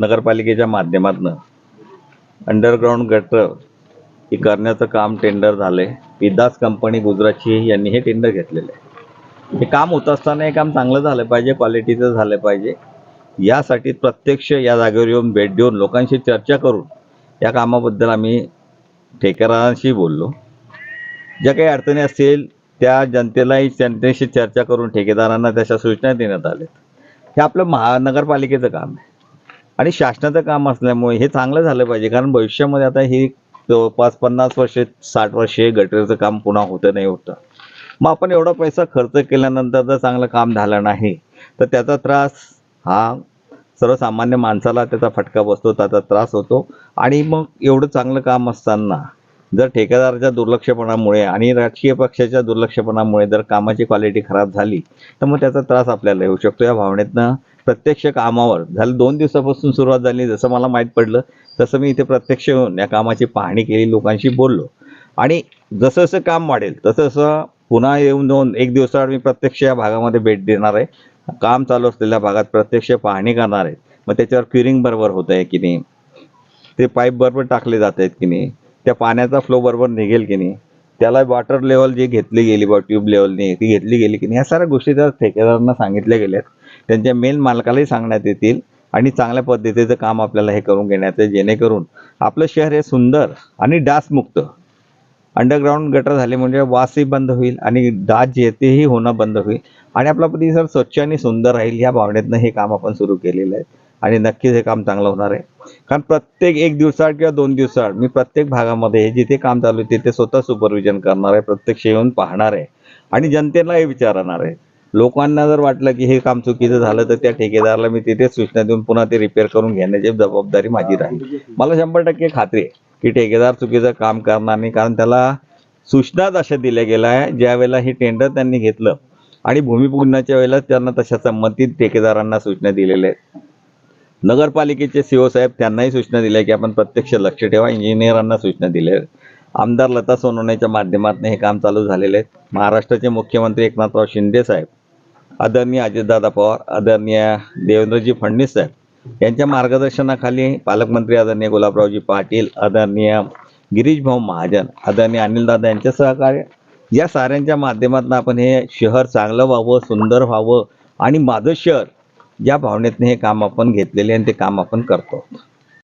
नगरपालिकेच्या माध्यमातून underground gutter हे करण्याचं काम टेंडर झालंय. विदास कंपनी गुजरातची यांनी हे टेंडर घेतलेलं आहे. हे काम होत असताना हे काम चांगलं झालं पाहिजे क्वालिटीचं झालं पाहिजे. यासाठी प्रत्यक्ष या जागेवर येऊन भेट देऊन लोकांशी चर्चा करून या कामाबद्दल आम्ही ठेकेदारांशी बोललो. ज्या काही अडचणी असतील त्या जनतेलाही जनतेशी चर्चा करून ठेकेदारांना त्याच्या सूचना देण्यात आल्यात. हे आपलं महानगरपालिकेचं काम आहे. आणि शासनाचं काम असल्यामुळे हे चांगलं झालं पाहिजे. कारण भविष्यामध्ये आता हे जवळपास पन्नास वर्षे साठ वर्षे गटरीचं काम पुन्हा होतं नाही होतं. मग आपण एवढा पैसा खर्च केल्यानंतर जर चांगलं काम झालं नाही तर त्याचा त्रास हा सर्वसामान्य माणसाला त्याचा फटका बसतो त्याचा त्रास होतो. आणि मग एवढं चांगलं काम असताना जर ठेकेदाराच्या दुर्लक्षपणामुळे आणि राजकीय पक्षाच्या दुर्लक्षपणामुळे जर कामाची क्वालिटी खराब झाली तर मग त्याचा त्रास आपल्याला येऊ शकतो. या भावनेतनं प्रत्यक्ष कामावर. झालं दोन दिवसापासून सुरुवात झाली. जसं मला माहीत पडलं तसं मी इथे प्रत्यक्ष येऊन या कामाची पाहणी केली लोकांशी बोललो. आणि जसं जसं काम वाढेल तसं तसं पुन्हा येऊन दोन एक दिवसाआड मी प्रत्यक्ष या भागामध्ये भेट देणार आहे. काम चालू असलेल्या भागात प्रत्यक्ष पाहणी करणार आहे. मग त्याच्यावर क्युरिंग बरोबर होत आहे की नाही? ते पाईप बरोबर टाकले जात आहेत की नाही? त्या पाण्याचा फ्लो बरोबर निघेल की नाही? त्याला वॉटर लेवल जी घेतली गेली बा ट्यूब लेवलने ती घेतली गेली की नाही? ह्या साऱ्या गोष्टी त्या ठेकेदारांना सांगितल्या गेल्या आहेत त्यांच्या मेन मालकालाही सांगण्यात येतील आणि चांगल्या पद्धतीचं काम आपल्याला हे करून घेण्याचं जेणेकरून आपलं शहर हे सुंदर आणि डासमुक्त अंडरग्राऊंड गटर झाले म्हणजे वासही बंद होईल आणि डास जे होणं बंद होईल आणि आपला परिसर स्वच्छ आणि सुंदर राहील या भावनेतनं हे काम आपण सुरू केलेलं आहे. आणि नक्कीच हे काम चांगलं होणार आहे. कारण प्रत्येक एक दिवसाआड किंवा दोन दिवसाआड मी प्रत्येक भागामध्ये जिथे काम चालू आहे तिथे स्वतः सुपरविजन करणार आहे प्रत्यक्ष येऊन पाहणार आहे आणि जनतेलाही विचारणार आहे. लोकांना जर वाटलं की हे काम चुकीचं झालं तर त्या ठेकेदाराला मी तिथेच सूचना देऊन पुन्हा ते रिपेअर करून घेण्याची जबाबदारी माझी राहील. मला शंभर टक्के खात्री आहे की ठेकेदार चुकीचं काम करणार नाही कारण त्याला सूचनाच अशा दिल्या गेल्या आहे ज्या वेळेला हे टेंडर त्यांनी घेतलं आणि भूमिपूजनाच्या वेळेला त्यांना तशा संबंधित ठेकेदारांना सूचना दिलेल्या आहेत. नगरपालिकेचे सीओ साहेब त्यांनाही सूचना दिल्या की आपण प्रत्यक्ष लक्ष ठेवा इंजिनियरांना सूचना दिल्या आहेत. आमदार लता सोनवण्याच्या माध्यमातून हे काम चालू झालेले आहेत महाराष्ट्राचे मुख्यमंत्री एकनाथराव शिंदे साहेब आदरणीय अजितदादा पवार आदरणीय देवेंद्रजी फडणवीस साहेब यांच्या मार्गदर्शनाखाली पालकमंत्री आदरणीय गुलाबरावजी पाटील आदरणीय गिरीश भाऊ महाजन आदरणीय अनिलदादा यांच्या सहकार्य या साऱ्यांच्या माध्यमातून आपण हे शहर चांगलं व्हावं सुंदर व्हावं आणि माझं शहर या भावनेतनं हे काम आपण घेतलेले आणि ते काम आपण करतो.